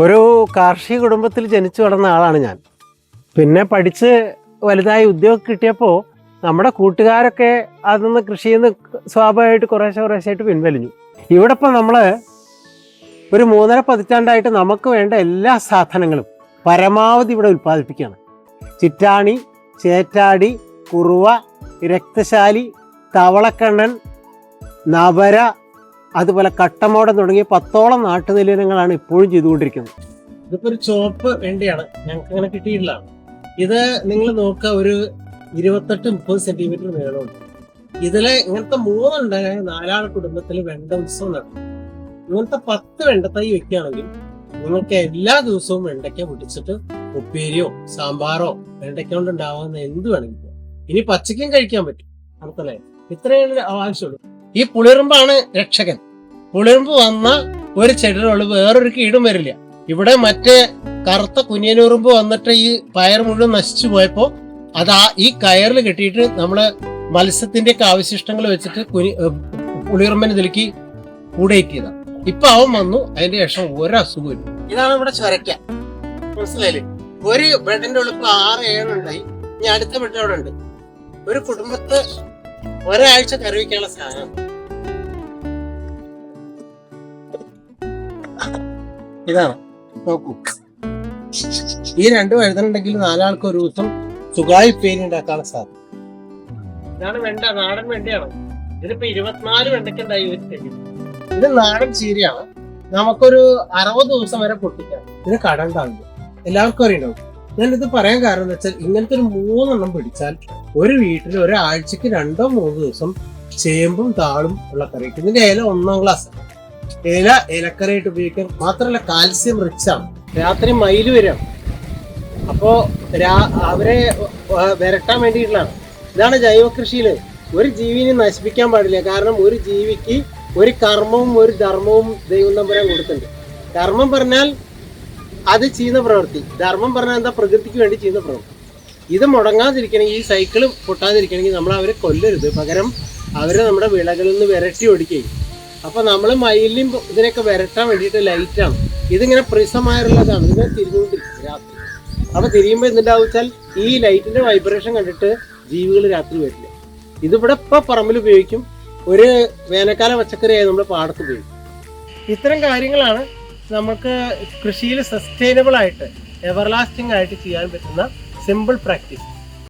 ഒരു കാർഷിക കുടുംബത്തിൽ ജനിച്ചു വളർന്ന ആളാണ് ഞാൻ. പിന്നെ പഠിച്ച് വലുതായി ഉദ്യോഗം കിട്ടിയപ്പോൾ നമ്മുടെ കൂട്ടുകാരൊക്കെ അതിൽ നിന്ന് കൃഷിയിൽ നിന്ന് സ്വാഭാവികമായിട്ട് കുറേശ്ശെ കുറേശ്ശായിട്ട് പിൻവലിഞ്ഞു. ഇവിടെ ഇപ്പം നമ്മൾ ഒരു മൂന്നര പതിറ്റാണ്ടായിട്ട് നമുക്ക് വേണ്ട എല്ലാ സാധനങ്ങളും പരമാവധി ഇവിടെ ഉൽപ്പാദിപ്പിക്കുകയാണ്. ചിറ്റാണി ചേറ്റാടി കുറുവ രക്തശാലി തവളക്കണ്ണൻ നവര അതുപോലെ കട്ടമോടം തുടങ്ങിയ പത്തോളം നാട്ടുനിലയനങ്ങളാണ് ഇപ്പോഴും ചെയ്തുകൊണ്ടിരിക്കുന്നത്. ഇതിപ്പോ ഒരു ചുവപ്പ് വേണ്ടിയാണ്. ഞങ്ങൾക്ക് അങ്ങനെ കിട്ടിയിട്ടുള്ളതാണ് ഇത് നിങ്ങൾ നോക്കുക ഒരു ഇരുപത്തെട്ട് മുപ്പത് സെന്റിമീറ്റർ നീളമുണ്ട്. ഇതിലെ ഇങ്ങനത്തെ മൂന്നുണ്ടായ നാലാള കുടുംബത്തിൽ വെണ്ട ഉത്സവം നടക്കും. ഇങ്ങനത്തെ പത്ത് വെണ്ടത്തൈ വെക്കുകയാണെങ്കിൽ നിങ്ങൾക്ക് എല്ലാ ദിവസവും വെണ്ടയ്ക്ക പൊട്ടിച്ചിട്ട് ഉപ്പേരിയോ സാമ്പാറോ വെണ്ടയ്ക്ക കൊണ്ട് ഉണ്ടാവുന്ന എന്ത് വേണമെങ്കിലും. ഇനി പച്ചക്കും കഴിക്കാൻ പറ്റും. അടുത്തല്ലേ ഇത്രയേ ആവശ്യമുള്ളൂ. ഈ പുളിറുമ്പാണ് രക്ഷകൻ. പുളിറുമ്പ് വന്ന ഒരു ചെടികളുള്ളൂ വേറൊരു കീടും വരില്ല. ഇവിടെ മറ്റേ കറുത്ത കുഞ്ഞിനുറുമ്പ് വന്നിട്ട് ഈ പയർ മുഴുവൻ നശിച്ചു പോയപ്പോ അത് ആ ഈ കയറിൽ കെട്ടിയിട്ട് നമ്മൾ മത്സ്യത്തിന്റെ ഒക്കെ അവശിഷ്ടങ്ങൾ വെച്ചിട്ട് കുനി ഏർ പുളിയുറുമ്പനെ ഇതിലേക്ക് കൂടേറ്റിയതാണ് ഇപ്പൊ അവൻ വന്നു അതിന്റെ ശേഷം ഒരു അസുഖമില്ല ഇതാണ് ഇവിടെ ചൊരക്ക മനസ്സിലായില്ലേ? ഒരു ബെഡിന്റെ ഉള്ളിൽ ആറ് ഏഴുണ്ടായി ഇനി അടുത്ത ബെഡ് ഉണ്ട്. ഒരു കുടുംബത്ത് ഒരാഴ്ച കറി വയ്ക്കാനുള്ള സാധനം. ഇതാണ്? നോക്കൂ. ഈ രണ്ട് വഴുതനുണ്ടെങ്കിൽ നാലാൾക്ക് ഒരു ദിവസം സുഖമായി പേര് ഉണ്ടാക്കാനുള്ള സാധനം ഇതാണ് വെണ്ട നാടൻ വെണ്ടയാണ്. ഇതിപ്പോ ഇരുപത്തിനാല് വെണ്ടയ്ക്കുണ്ടായി ഒരു ഇത് നാടൻ ചീരയാണ്. നമുക്കൊരു അറുപത് ദിവസം വരെ പൊട്ടിക്കാം. ഇത് കടണ്ടാണ് താങ്ങും എല്ലാവർക്കും ഞാൻ ഇത് പറയാൻ കാരണം എന്ന് വെച്ചാൽ ഇങ്ങനത്തെ ഒരു മൂന്നെണ്ണം പിടിച്ചാൽ ഒരു വീട്ടിൽ ഒരാഴ്ചക്ക് രണ്ടോ മൂന്നോ ദിവസം ചേമ്പും താളും ഉള്ള കറി. ഇതിന്റെ ഇല ഒന്നാം ക്ലാസ്. ഇല ഇലക്കറിയായിട്ട് ഉപയോഗിക്കാം മാത്രമല്ല കാൽസ്യം റിച്ച് ആണ്. രാത്രി മയിൽ വരാം. അപ്പോ അവരെ വരട്ടാൻ വേണ്ടിയിട്ടുള്ളതാണ്. ഇതാണ് ജൈവ കൃഷിയിൽ ഒരു ജീവിനെ നശിപ്പിക്കാൻ പാടില്ല. കാരണം ഒരു ജീവിക്ക് ഒരു കർമ്മവും ഒരു ധർമ്മവും ദൈവം തമ്പുരാൻ കൊടുത്തിട്ടുണ്ട്. കർമ്മം പറഞ്ഞാൽ അത് ചെയ്യുന്ന പ്രവൃത്തി. ധർമ്മം പറഞ്ഞാൽ എന്താ? പ്രകൃതിക്ക് വേണ്ടി ചെയ്യുന്ന പ്രവൃത്തി. ഇത് മുടങ്ങാതിരിക്കണമെങ്കിൽ ഈ സൈക്കിൾ പൊട്ടാതിരിക്കണമെങ്കിൽ നമ്മൾ അവരെ കൊല്ലരുത്. പകരം അവരെ നമ്മുടെ വിളകളിൽ നിന്ന് വിരട്ടി ഓടിക്കുകയും അപ്പൊ നമ്മൾ മയിലും ഇതിനൊക്കെ വിരട്ടാൻ വേണ്ടിയിട്ട് ലൈറ്റാണ് ഇതിങ്ങനെ പ്രിസമായുള്ളതാണ്. ഇതിനെ തിരിഞ്ഞുകൊണ്ടിരിക്കും രാത്രി. അപ്പൊ തിരിയുമ്പോൾ എന്തുണ്ടാവും വെച്ചാൽ ഈ ലൈറ്റിന്റെ വൈബ്രേഷൻ കണ്ടിട്ട് ജീവികൾ രാത്രി വരില്ല. ഇതിവിടെ ഇപ്പൊ പറമ്പിൽ ഉപയോഗിക്കും. ഒരു വേനൽക്കാല പച്ചക്കറിയായി നമ്മൾ പാടത്ത് ഉപയോഗിക്കും. ഇത്തരം കാര്യങ്ങളാണ് നമുക്ക് കൃഷിയിൽ സസ്റ്റൈനബിൾ ആയിട്ട് എവർലാസ്റ്റിംഗ് ആയിട്ട് ചെയ്യാൻ പറ്റുന്ന സിമ്പിൾ പ്രാക്ടീസ്